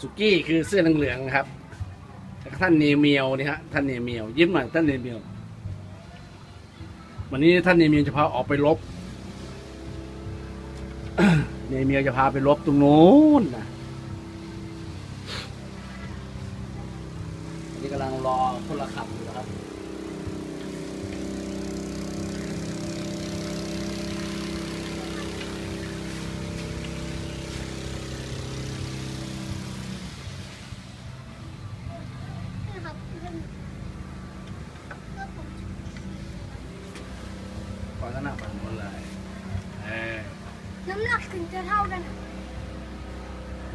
สุกี้คือเสื้อเหลืองๆครับท่านเนเมียวนี่ฮะท่านเนเมียว ยิ้มหน่อยท่านเนเมียว วันนี้ท่านเนเมียวจะพาออกไปลบเนเมียวจะพาไปลบตรงโน้นนะนี่กำลังรอคนละขับอยู่ครับ นี่ครับเรื่องเรื่องผม ก่อนก็หน้าฝั่งนู้นเลยเออน้ำหนักถึงจะเท่ากันอะ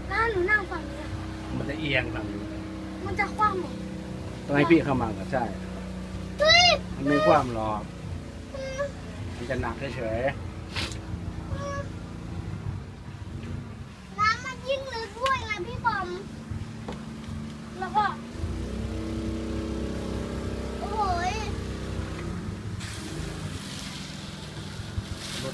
ถ้าหนูนั่งฝั่งนี้อะมันจะเอียงฝั่งนู้นมันจะคว่ำเหรอต้องให้พี่เข้ามาก็ใช่ เฮ้ยมันไม่คว่ำหรอกมันจะหนักเฉยน้ำมันยิ่งลึกด้วยไงพี่บอม แล้วก็โอ้โหย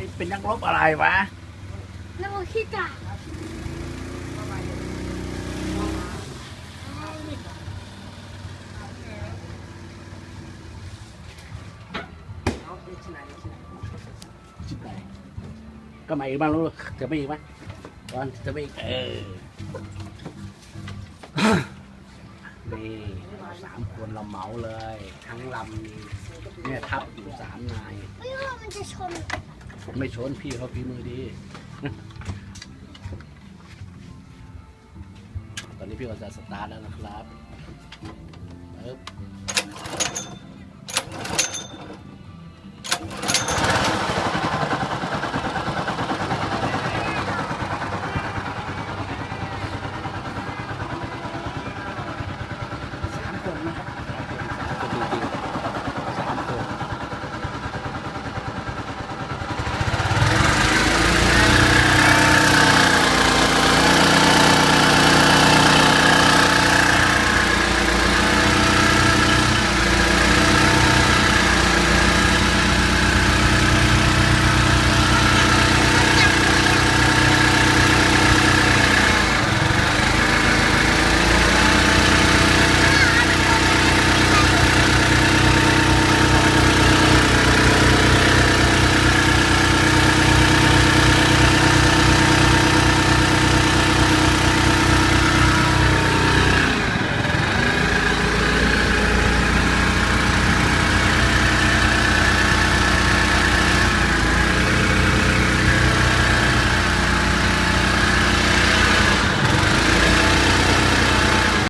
เฮ้ยมันไหลไอ้เป็นนักรบอะไรวะแล้วก็ขี้กากชิบไหนก็มาอีกบ้างรู้จะไม่อีกไหมตอนจะไม่อีกเออนี่เราสามคนเราเหมาเลย ทั้งลำมีเนี่ยทับอยู่สามนายไม่ว่ามันจะชน ไม่ชนพี่เขาฝีมือดี ตอนนี้พี่ก็จะสตาร์ทแล้วนะครับปึ๊บ